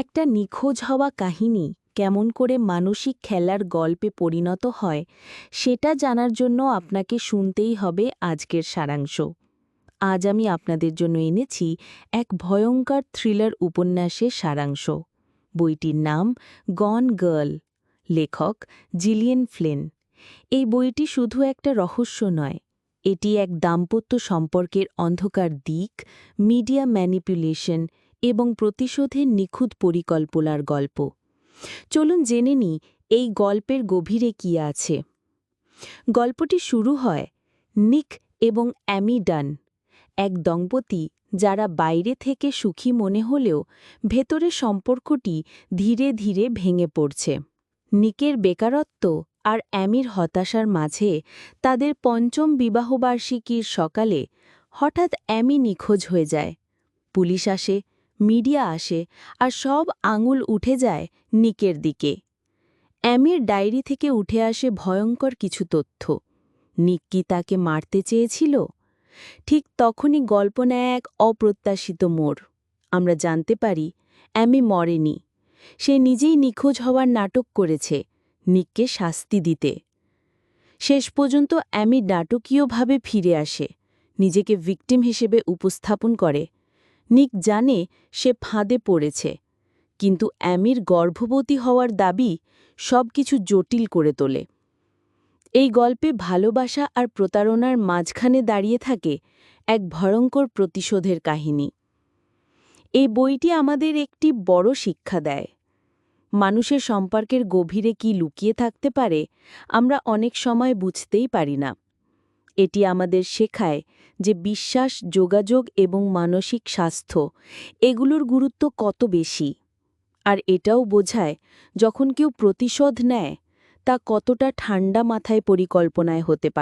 একটা নিখোঁজ হওয়া কাহিনী কেমন করে মানসিক খেলার গল্পে পরিণত হয়, সেটা জানার জন্য আপনাকে শুনতেই হবে আজকের সারাংশ। আজ আমি আপনাদের জন্য এনেছি এক ভয়ঙ্কর থ্রিলার উপন্যাসের সারাংশ। বইটির নাম গন গার্ল, লেখক জিলিয়েন ফ্লেন। এই বইটি শুধু একটা রহস্য নয়, এটি এক দাম্পত্য সম্পর্কের অন্ধকার দিক, মিডিয়া ম্যানিপুলেশন এবং প্রতিশোধের নিখুঁত পরিকল্পনার গল্প। চলুন জেনে নিই, এই গল্পের গভীরে কি আছে। গল্পটি শুরু হয় নিক এবং অ্যামি ডান, এক দম্পতি যারা বাইরে থেকে সুখী মনে হলেও ভেতরে সম্পর্কটি ধীরে ধীরে ভেঙে পড়ছে। নিকের বেকারত্ব আর অ্যামির হতাশার মাঝে তাদের পঞ্চম বিবাহবার্ষিকীর সকালে হঠাৎ অ্যামি নিখোঁজ হয়ে যায়। পুলিশ আসে মিডিয়া আসে আর সব আঙুল উঠে যায় নিকের দিকে। অ্যামির ডায়েরি থেকে উঠে আসে ভয়ঙ্কর কিছু তথ্য। নিক কি তাকে মারতে চেয়েছিল? ঠিক তখনই গল্প নেয় এক অপ্রত্যাশিত মোড় আমরা জানতে পারি, অ্যামি মরেনি। সে নিজেই নিখোঁজ হওয়ার নাটক করেছে নিককে শাস্তি দিতে। শেষ পর্যন্ত অ্যামি নাটকীয়ভাবে ফিরে আসে, নিজেকে ভিকটিম হিসেবে উপস্থাপন করে নিক জানে সে ফাঁদে পড়েছে, কিন্তু অ্যামির গর্ভবতী হওয়ার দাবি সবকিছু জটিল করে তোলে। এই গল্পে ভালোবাসা আর প্রতারণার মাঝখানে দাঁড়িয়ে থাকে এক ভয়ঙ্কর প্রতিশোধের কাহিনী। এই বইটি আমাদের একটি বড় শিক্ষা দেয়। মানুষের সম্পর্কের গভীরে কি লুকিয়ে থাকতে পারে আমরা অনেক সময় বুঝতেই পারি না। এটি আমাদের শেখায় যে বিশ্বাস, যোগাযোগ এবং মানসিক স্বাস্থ্য, এগুলোর গুরুত্ব কত বেশি। আর এটাও বোঝায় যখন কেউ প্রতিশোধ নেয়, তা কতটা ঠান্ডা মাথায় পরিকল্পনায় হতে পারে।